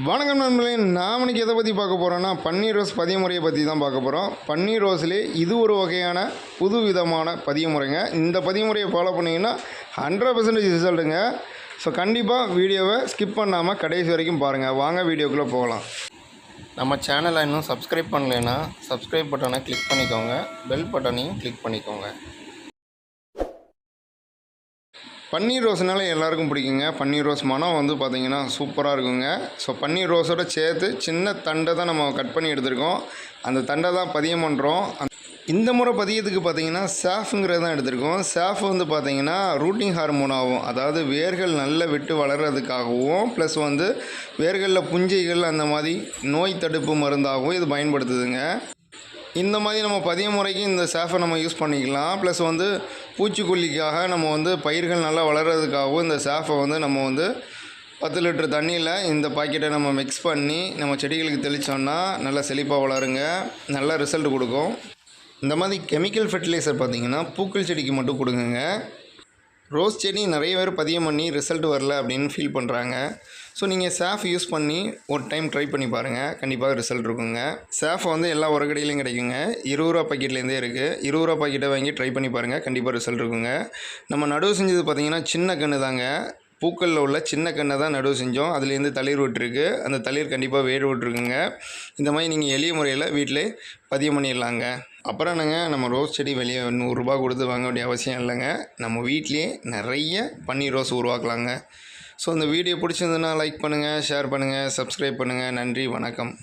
வணக்கம் நண்பர்களே நாம் இன்றைக்கி எதை பற்றி பார்க்க போகிறோன்னா பன்னீர் ரோஸ் பதிய முறையை பற்றி தான் பார்க்க போகிறோம் பன்னீர் ரோஸ்லேயே இது ஒரு வகையான புது விதமான பதிய முறைங்க இந்த பதிய முறையை ஃபாலோ பண்ணிங்கன்னா ஹண்ட்ரட் பர்சன்டேஜ் ரிசல்ட்டுங்க ஸோ கண்டிப்பாக வீடியோவை ஸ்கிப் பண்ணாமல் கடைசி வரைக்கும் பாருங்கள் வாங்க வீடியோக்குள்ளே போகலாம். நம்ம சேனலை இன்னும் சப்ஸ்கிரைப் பண்ணலைன்னா சப்ஸ்கிரைப் பட்டனை கிளிக் பண்ணிக்கோங்க. பெல் பட்டனையும் கிளிக் பண்ணிக்கோங்க. பன்னீர் ரோஸ்னால எல்லாருக்கும் பிடிக்குங்க. பன்னீர் ரோஸ் மனம் வந்து பார்த்திங்கன்னா சூப்பராக இருக்குங்க. ஸோ பன்னீர் ரோஸோட சேர்த்து சின்ன தண்டை தான் நம்ம கட் பண்ணி எடுத்திருக்கோம். அந்த தண்டை தான் பதியம் பண்ணுறோம் இந்த முறை பதியத்துக்கு பார்த்தீங்கன்னா சாஃப்ங்கிறது தான் எடுத்திருக்கோம். சேஃப் வந்து பார்த்தீங்கன்னா ரூட்டிங் ஹார்மோனாகவும் அதாவது வேர்கள் நல்ல விட்டு வளர்கிறதுக்காகவும் ப்ளஸ் வந்து வேர்களில் புஞ்சைகள் அந்த மாதிரி நோய் தடுப்பு மருந்தாகவும் இது பயன்படுத்துதுங்க. இந்த மாதிரி நம்ம பதிய முறைக்கு இந்த சேஃபை நம்ம யூஸ் பண்ணிக்கலாம். ப்ளஸ் வந்து பூச்சிக்கொல்லிக்காக நம்ம வந்து பயிர்கள் நல்லா வளர்கிறதுக்காகவும் இந்த சேஃபை வந்து நம்ம வந்து பத்து லிட்டர் தண்ணியில் இந்த பாக்கெட்டை நம்ம மிக்ஸ் பண்ணி நம்ம செடிகளுக்கு தெளித்தோம்னா நல்லா செழிப்பாக வளருங்க. நல்லா ரிசல்ட் கொடுக்கும். இந்த மாதிரி கெமிக்கல் ஃபெர்டிலைசர் பார்த்திங்கன்னா பூக்கள் செடிக்கு மட்டும் கொடுங்குங்க. ரோஸ் செடி நிறைய பேர் பதியம் பண்ணி ரிசல்ட் வரல அப்படின்னு ஃபீல் பண்ணுறாங்க ஸோ நீங்கள் சேஃப் யூஸ் பண்ணி ஒரு டைம் ட்ரை பண்ணி பாருங்கள் கண்டிப்பாக ரிசல்ட் இருக்குங்க. சேஃப் வந்து எல்லா உரக்கடையிலையும் கிடைக்குங்க. இருபது ரூபா பாக்கெட்லேருந்தே இருக்குது இருபது ரூபா பாக்கெட்டை வாங்கி ட்ரை பண்ணி பாருங்கள் கண்டிப்பாக ரிசல்ட் இருக்குங்க. நம்ம நடுவு செஞ்சது பார்த்தீங்கன்னா சின்ன கன்று தாங்க பூக்களில் உள்ள சின்ன கண்ணை தான் நடுவு செஞ்சோம். அதுலேருந்து தளிர் விட்டுருக்கு. அந்த தளிர் கண்டிப்பாக வேர் விட்டுருக்குங்க. இந்த மாதிரி நீங்கள் எளிய முறையில் வீட்டிலே பதியம் பண்ணிடலாங்க. அப்புறம் என்னங்க நம்ம ரோஸ் செடி வெளியே நூறுரூபா கொடுத்து வாங்க வேண்டிய அவசியம் இல்லைங்க. நம்ம வீட்லேயே நிறைய பன்னீர் ரோஸ் உருவாக்கலாங்க. ஸோ இந்த வீடியோ பிடிச்சிருந்ததுன்னா லைக் பண்ணுங்கள் ஷேர் பண்ணுங்கள் சப்ஸ்கிரைப் பண்ணுங்கள் நன்றி வணக்கம்.